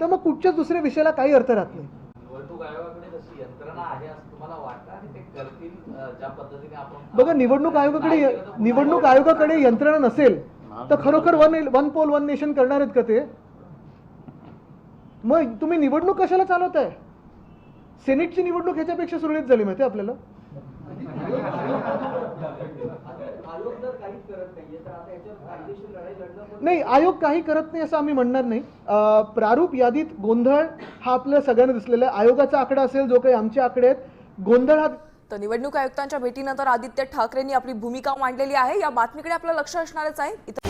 तर मग कुठच्याच दुसऱ्या विषयाला काही अर्थ राहत नाही. निवडणूक आयोगाकडे तशी यंत्रणा आहे असं तुम्हाला वाटतं? आणि ते करतील अं, ज्या पद्धतीने आपण बघा निवडणूक आयोगाकडे निवडणूक आयोगाकडे यंत्रणा नसेल तर खरोखर one one poll one nation करणार आहेत का ते? मग तुम्ही निवडणूक कशाला चालवताय सेनेटची निवडणूक ह्याच्यापेक्षा सुरळीत झाली माहिती आहे आपल्याला? नाही आयोग काही करत नाही असं आम्ही म्हणणार नाही. अं, प्रारूप यादीत गोंधळ हा आपल्या सगळ्यांना दिसलेला आहे. आयोगाचा आकडा असेल जो काही आमचे आकडे आहेत गोंधळ हा तर निवडणूक आयुक्तांच्या भेटीनंतर आदित्य ठाकरेंनी आपली भूमिका मांडलेली आहे. या बातमीकडे आपलं लक्ष असणारच आहे.